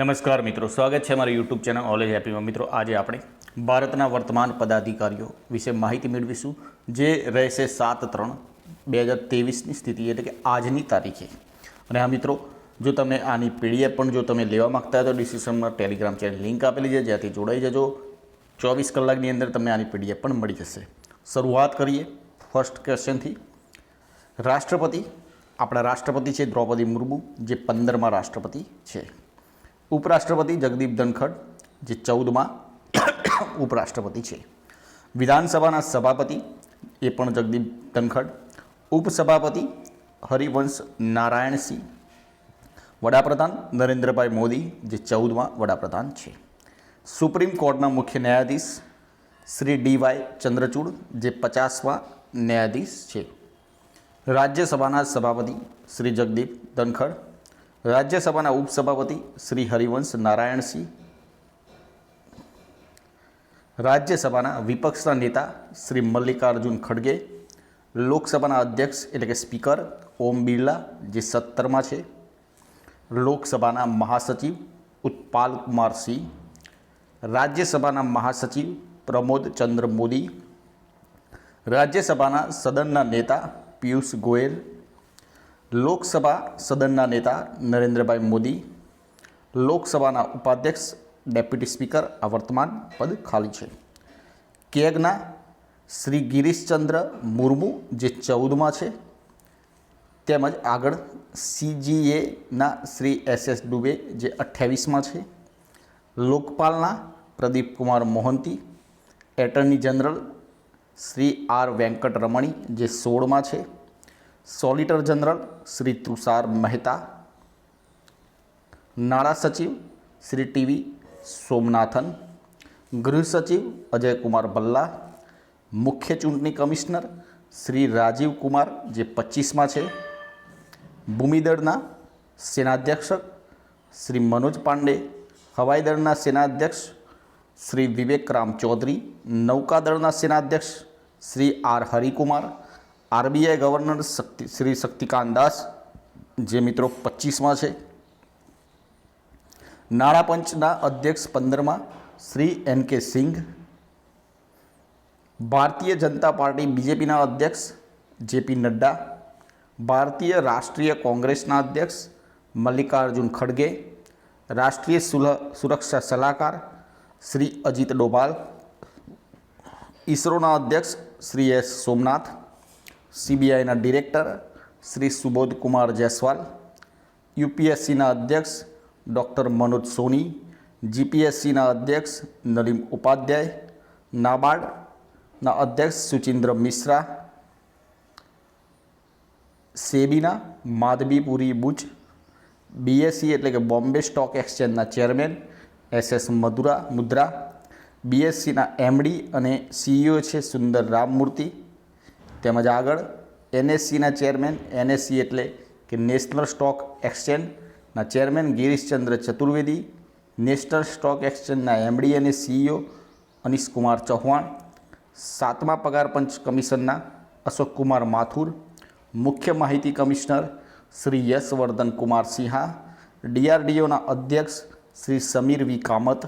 નમસ્કાર મિત્રો, સ્વાગત છે મારી યુટ્યુબ ચેનલ ઓલેજ હેપીમાં મિત્રો, આજે આપણે ભારતના વર્તમાન પદાધિકારીઓ વિશે માહિતી મેળવીશું, જે રહેશે સાત ત્રણ બે હજાર ત્રેવીસની સ્થિતિ એટલે કે આજની તારીખે. અને આ મિત્રો, જો તમે આની પીડીએફ પણ જો તમે લેવા માગતા હોય તો ડિસ્ક્રિપ્શનમાં ટેલિગ્રામ ચેનલ લિંક આપેલી છે, જ્યાંથી જોડાઈ જજો. ચોવીસ કલાકની અંદર તમને આની પીડીએફ પણ મળી જશે. શરૂઆત કરીએ ફર્સ્ટ ક્વેશ્ચનથી રાષ્ટ્રપતિ, આપણા રાષ્ટ્રપતિ છે દ્રૌપદી મુર્મુ, જે પંદરમાં રાષ્ટ્રપતિ છે. ઉપરાષ્ટ્રપતિ જગદીપ ધનખડ, જે ચૌદમાં ઉપરાષ્ટ્રપતિ છે. વિધાનસભાના સભાપતિ એ પણ જગદીપ ધનખડ. ઉપસભાપતિ હરિવંશ નારાયણસિંહ વડાપ્રધાન નરેન્દ્રભાઈ મોદી, જે ચૌદમાં વડાપ્રધાન છે. સુપ્રીમ કોર્ટના મુખ્ય ન્યાયાધીશ શ્રી ડીવાય ચંદ્રચૂડ, જે પચાસમાં ન્યાયાધીશ છે. રાજ્યસભાના સભાપતિ શ્રી જગદીપ ધનખડ. રાજ્યસભાના ઉપસભાપતિ શ્રી હરિવંશ નારાયણસિંહ, રાજ્યસભાના વિપક્ષના નેતા શ્રી મલ્લિકાર્જુન ખડગે, લોકસભાના અધ્યક્ષ એટલે કે સ્પીકર ઓમ બિરલા જે સત્તરમાં છે, લોકસભાના મહાસચિવ ઉત્પાલ કુમાર સિંહ, રાજ્યસભાના મહાસચિવ પ્રમોદ ચંદ્ર મોદી, રાજ્યસભાના સદનના નેતા પિયુષ ગોયલ લોકસભા સદનના નેતા નરેન્દ્રભાઈ મોદી, લોકસભાના ઉપાધ્યક્ષ ડેપ્યુટી સ્પીકર આ વર્તમાન પદ ખાલી છે. કેગના શ્રી ગિરીશચંદ્ર મુર્મુ જે ચૌદમાં છે, તેમજ આગળ સીજીએના શ્રી એસ એસ દુબે જે અઠ્યાવીસમાં છે, લોકપાલના Pradeep Kumar Mohanty, attorney general Shri R Venkat Ramani જે સોળમાં છે સોલિટર જનરલ શ્રી તુષાર મહેતા નાણાં સચિવ શ્રી ટીવી સોમનાથન ગૃહ સચિવ અજયકુમાર ભલ્લા મુખ્ય ચૂંટણી કમિશનર શ્રી રાજીવ કુમાર જે પચીસમાં છે. ભૂમિદળના સેનાધ્યક્ષ શ્રી મનોજ પાંડે હવાઈદળના સેનાધ્યક્ષ શ્રી વિવેક રામ ચૌધરી નૌકાદળના સેનાધ્યક્ષ Shri R Harikumar RBI governor Shakti, Shri Shaktikanta Das, જે મિત્રો પચીસમાં છે. નાણાં પંચના અધ્યક્ષ પંદરમાં શ્રી એન કે સિંઘ. ભારતીય જનતા પાર્ટી બીજેપીના અધ્યક્ષ જેપી નડ્ડા. ભારતીય રાષ્ટ્રીય કોંગ્રેસના અધ્યક્ષ મલ્લિકાર્જુન ખડગે. રાષ્ટ્રીય સુરક્ષા સલાહકાર શ્રી અજીત ડોભાલ. ઇસરોના અધ્યક્ષ શ્રી એસ સોમનાથ. સીબીઆઈના ડિરેક્ટર શ્રી સુબોધ કુમાર જયસ્વાલ, યુપીએસસીના અધ્યક્ષ ડૉક્ટર મનોજ સોની, જીપીએસસીના અધ્યક્ષ નલીમ ઉપાધ્યાય, નાબાર્ડના અધ્યક્ષ સુચિન્દ્ર મિશ્રા, સેબીના માધબીપુરી બુચ, બીએસસી એટલે કે Bombay stock એક્સચેન્જના chairman S S Madhura Mudra, બીએસસીના MD અને સીઈઓ છે સુંદર રામમૂર્તિ તેમજ આગળ એનએસસીના ચેરમેન, એનએસસી એટલે કે national stock એક્સચેન્જના chairman Girishchandra Chaturvedi, national stock એક્સચેન્જના MD અને સીઈઓ અનિશ કુમાર ચૌહાણ, સાતમા પગાર પંચ કમિશનના અશોક કુમાર માથુર, મુખ્ય માહિતી કમિશનર શ્રી યશવર્ધન કુમાર સિંહા, ડીઆરડીઓના અધ્યક્ષ શ્રી સમીર વી કામત,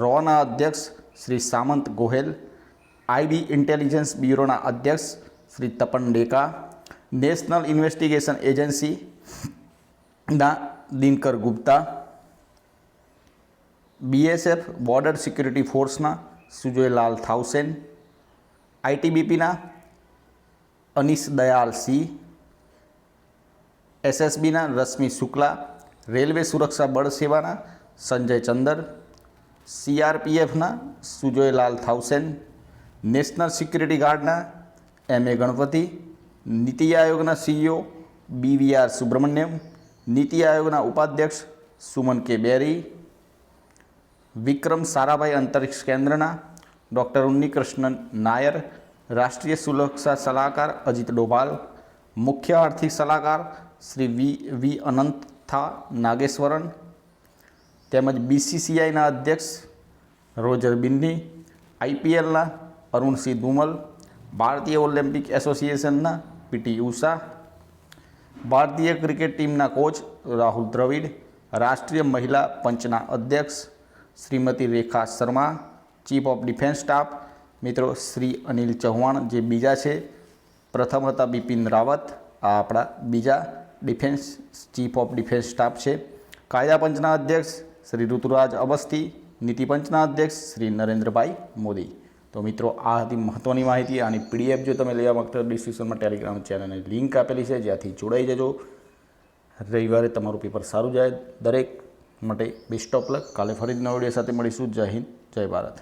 રોના અધ્યક્ષ શ્રી સામંત ગોહેલ આઈબી ઇન્ટેલિજન્સ બ્યુરોના અધ્યક્ષ શ્રી તપન ડેકા નેશનલ ઇન્વેસ્ટિગેશન એજન્સીના Dinkar Gupta, BSF border security ફોર્સના સુજયલાલ થાઉસેન, આઈટીબીપીના અનિશ દયાલ સિંહ, એસએસબીના રશ્મિ શુક્લા, રેલવે સુરક્ષા બળ સેવાના સંજય ચંદર, સીઆરપીએફના સુજયલાલ થાઉસેન, નેશનલ સિક્યુરિટી ગાર્ડના એમ. એ. ગણપતિ, નીતિ આયોગના સીઈઓ બીવીઆર સુબ્રમણ્યમ, નીતિ આયોગના ઉપાધ્યક્ષ સુમન કે. બેરી, વિક્રમ સારાભાઈ અંતરિક્ષ કેન્દ્રના ડૉક્ટર ઉન્નીકૃષ્ણન નાયર, રાષ્ટ્રીય સુરક્ષા સલાહકાર અજીત ડોભાલ, મુખ્ય આર્થિક સલાહકાર શ્રી વી. વી. અનંથા નાગેશ્વરન, તેમજ બીસીસીઆઈના અધ્યક્ષ રોજર બિન્ની આઈપીએલના અરુણસિંહ ધુમલ ભારતીય ઓલિમ્પિક એસોસિએશનના પીટી ઉષા ભારતીય ક્રિકેટ ટીમના કોચ રાહુલ દ્રવિડ, રાષ્ટ્રીય મહિલા પંચના અધ્યક્ષ Shrimati Rekha Sharma chief of defence staff મિત્રો શ્રી અનિલ ચૌહાણ જે બીજા છે. પ્રથમ હતા બિપિન રાવત, આ આપણા બીજા defence chief of defence staff છે. કાયદા પંચના અધ્યક્ષ શ્રી ઋતુરાજ અવસ્થી, નીતિ પંચના અધ્યક્ષ શ્રી નરેન્દ્રભાઈ મોદી. તો મિત્રો, આ હતી મહત્ત્વની માહિતી. આની પીડીએફ જો તમે લેવા માગતા ડિસ્ક્રિપ્શનમાં ટેલિગ્રામ ચેનલની લિંક આપેલી છે. જ્યાંથી જોડાઈ જજો. રવિવારે તમારું પેપર સારું જાય. દરેક માટે બેસ્ટ ઓફ લક કાલે ફરી નવા સાથે મળીશું. જય હિન્દ, જય ભારત.